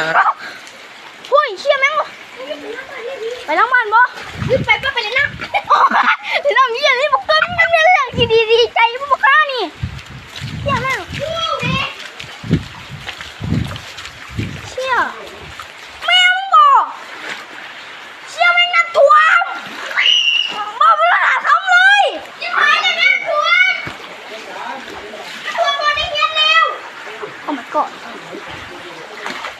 ไปล้างมันบ่ไปก็ไปเลยนะถึงน้ำยี่อะไรบอกต้นมันเป็นเรื่องที่ดีดีใจพวกข้านี่เชี่ยแม่งเชี่ยแม่งบอกเชี่ยแม่งนั่นถ่วงบอกไม่ต้องหาทำเลยยังไงเนี่ยแม่งถ่วงถ่วงบอลได้เงี้ยเร็วโอ้ my god นี่เป็นตัวแม่คุณดีเล็ก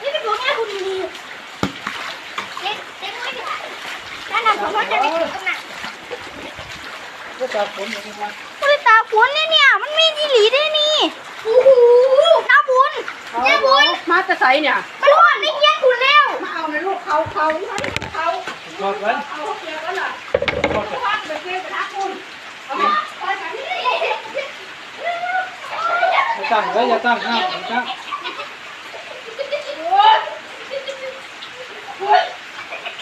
เล็กน้อยค่ะด้าน หลังของเราจะไม่ถึงตรงไหนก็จะผลอย่างนี้ครับบริตาฝนเนี่ยเนี่ย มันมีดีหลีได้นี่โอ้โหน้าบุญน้าบุญมาจะใส่เนี่ยมันหอนไม่เฮี้ยนคุณเร็วมาเอาในลูกเขาเขาเขากดไว้เอาเกียร์กันล่ะกดไว้พักไปเกียร์ไปทักคุณเอาไปไปกันนี่อย่าตั้งไว้อย่าตั้งห้ามอย่าตั้ง โอ้ยโอ้ย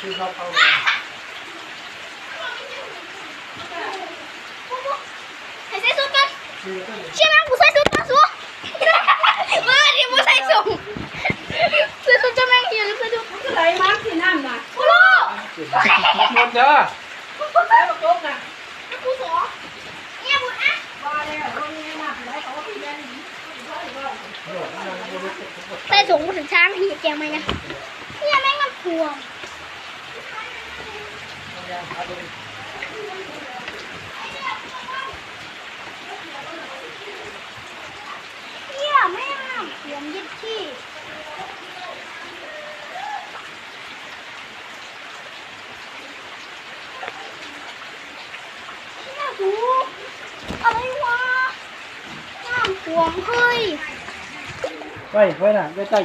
คือเขาเขาใส่ใส่สุดกันคือตั้งเชื่อไหมกูใส่สุดกันสูมาดี๋ยวกูใส่สูงใส่สุดจะแม่งเฮี้ยนใส่สุดก็ไหลมาที่นั่นะกูรู้หมดเด้อใส่ประกบนะกูสอเนี่ยบุญอะว่าแล้วตรงนี้น่ะไหลเขาก็พี่แม่นี่ใส่สูงกูถึงช้างที่แกงไหมนะเนี่ยแม่งมันพวง เนี่ยแม่งน้ำเสียมยึดที่ดูอะไรวะน้ำพวงเฮ้ยไว้ไว้น่ะไว้ใต้